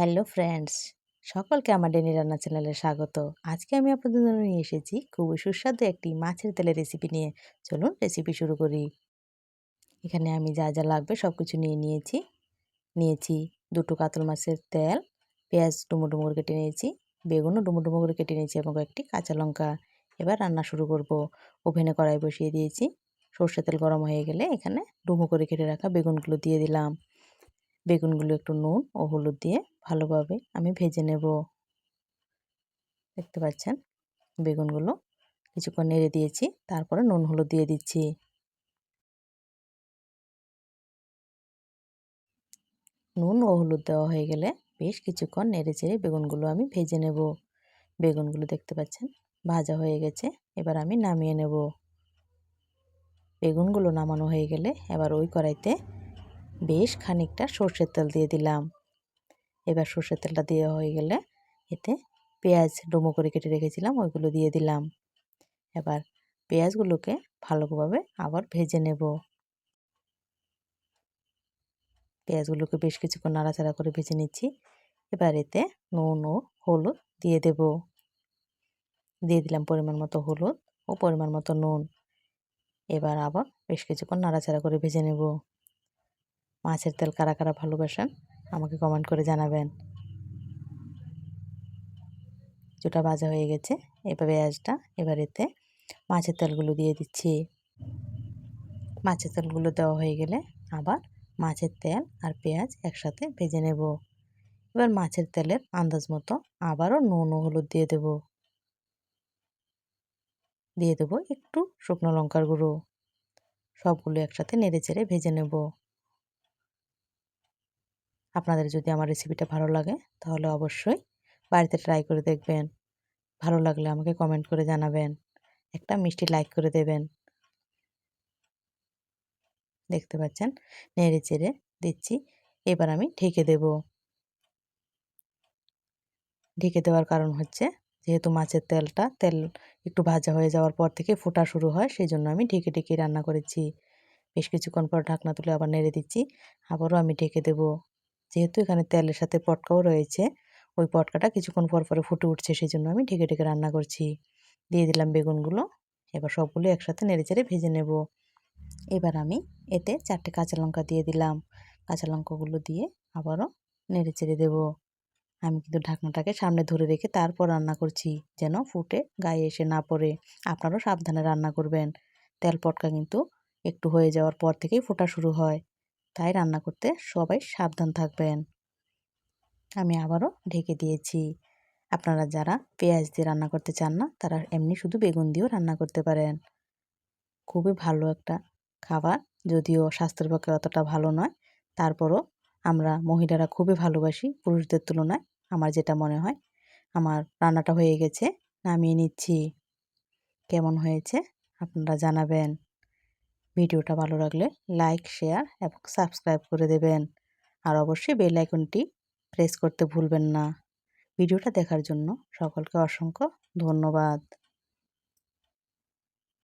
Hello friends, সকলকে আমার Denny রান্না চ্যানেলে স্বাগত। আজকে আমি আপনাদের জন্য নিয়ে এসেছি খুবই সুস্বাদু একটি মাছের তেলের রেসিপি নিয়ে। চলুন রেসিপি শুরু করি। এখানে আমি যা যা লাগবে সব কিছু নিয়ে নিয়েছি। নিয়েছি দুটো কাতল মাছের তেল, পেঁয়াজ ডুমো ডুমো করে কেটে নিয়েছি, বেগুনও ডুমো ডুমো করে কেটে নিয়েছি এবং একটি কাঁচা লঙ্কা। এবার রান্না শুরু করব। ওভেনে কড়াই বসিয়ে দিয়েছি। সর্ষে তেল গরম হয়ে গেলে এখানে ডুমো করে কেটে রাখা বেগুনগুলো দিয়ে দিলাম। বেগুনগুলো একটু নুন ও হলুদ দিয়ে ভালোভাবে আমি ভেজে নেব। দেখতে পাচ্ছেন? বেগুনগুলো কিছুক্ষণ নেড়ে দিয়েছি, তারপরে নুন হলুদ দিয়ে দিচ্ছি। নুন ও হলুদ দেওয়া হয়ে গেলে বেশ কিছুক্ষণ নেড়ে চেড়ে বেগুনগুলো আমি ভেজে নেব। বেগুনগুলো দেখতে পাচ্ছেন? ভাজা হয়ে গেছে, এবার আমি নামিয়ে নেব। বেগুনগুলো নামানো হয়ে গেলে এবার ওই কড়াইতে বেশ খানিকটা সর্ষের তেল দিয়ে দিলাম। এবার সর্ষের তেলটা দেওয়া হয়ে গেলে এতে পেঁয়াজ ডোমো করে কেটে রেখেছিলাম, ওইগুলো দিয়ে দিলাম। এবার পেঁয়াজগুলোকে ভালোভাবে আবার ভেজে নেব। পেঁয়াজগুলোকে বেশ কিছুক্ষণ নাড়াচাড়া করে ভেজে নিচ্ছি। এবার এতে নুন ও হলুদ দিয়ে দেব। দিয়ে দিলাম পরিমাণ মতো হলুদ ও পরিমাণ মতো নুন। এবার আবার বেশ কিছুক্ষণ নাড়াচাড়া করে ভেজে নেব। মাছের তেল কারা কারা ভালোবাসেন আমাকে কমেন্ট করে জানাবেন। যেটা ভাজা হয়ে গেছে এবার পেঁয়াজটা এবার এতে মাছের তেলগুলো দিয়ে দিচ্ছি। মাছের তেলগুলো দেওয়া হয়ে গেলে আবার মাছের তেল আর পেঁয়াজ একসাথে ভেজে নেব। এবার মাছের তেলের আন্দাজ মতো আবারও নুন ও হলুদ দিয়ে দেব। দিয়ে দেবো একটু শুকনো লঙ্কার গুঁড়ো। সবগুলো একসাথে নেড়ে চেড়ে ভেজে নেব। আপনাদের যদি আমার রেসিপিটা ভালো লাগে, তাহলে অবশ্যই বাড়িতে ট্রাই করে দেখবেন। ভালো লাগলে আমাকে কমেন্ট করে জানাবেন। একটা মিষ্টি লাইক করে দেবেন। দেখতে পাচ্ছেন? নেড়ে চেড়ে দিচ্ছি। এবার আমি ঢেকে দেব। ঢেকে দেওয়ার কারণ হচ্ছে, যেহেতু মাছের তেলটা, তেল একটু ভাজা হয়ে যাওয়ার পর থেকে ফোটা শুরু হয় সেই জন্য আমি ঢেকে ঢেকে রান্না করেছি। বেশ কিছুক্ষণ পর ঢাকনা তুলে আবার নেড়ে দিচ্ছি। আবারও আমি ঢেকে দেব। যেহেতু এখানে তেলের সাথে পটকাও রয়েছে, ওই পটকাটা কিছুক্ষণ পর পরে ফুটে উঠছে সেই জন্য আমি ঢেকে ঢেকে রান্না করছি। দিয়ে দিলাম বেগুনগুলো, এবার সবগুলো একসাথে নেড়ে চেড়ে ভেজে নেব। এবার আমি এতে চারটে কাঁচা লঙ্কা দিয়ে দিলাম। কাঁচা লঙ্কাগুলো দিয়ে আবারও নেড়ে চেড়ে দেবো। আমি কিন্তু ঢাকনাটাকে সামনে ধরে রেখে তারপর রান্না করছি, যেন ফুটে, গায়ে এসে না পড়ে। আপনারাও সাবধানে রান্না করবেন। তেল পটকা কিন্তু একটু হয়ে যাওয়ার পর থেকেই ফোটা শুরু হয়। তাই রান্না করতে সবাই সাবধান থাকবেন। আমি আবারও ঢেকে দিয়েছি। আপনারা যারা পেঁয়াজ দিয়ে রান্না করতে চান না, তারা এমনি শুধু বেগুন দিয়েও রান্না করতে পারেন। খুবই ভালো একটা খাবার, যদিও স্বাস্থ্যের পক্ষে অতটা ভালো নয়। তারপরও আমরা মহিলারা খুবই ভালোবাসি, পুরুষদের তুলনায় আমার যেটা মনে হয়। আমার রান্নাটা হয়ে গেছে, নামিয়ে নিচ্ছি। কেমন হয়েছে আপনারা জানাবেন। ভিডিওটা ভালো লাগলে লাইক, শেয়ার এবং সাবস্ক্রাইব করে দেবেন। আর অবশ্যই বেল আইকনটি প্রেস করতে ভুলবেন না। ভিডিওটা দেখার জন্য সকলকে অসংখ্য ধন্যবাদ।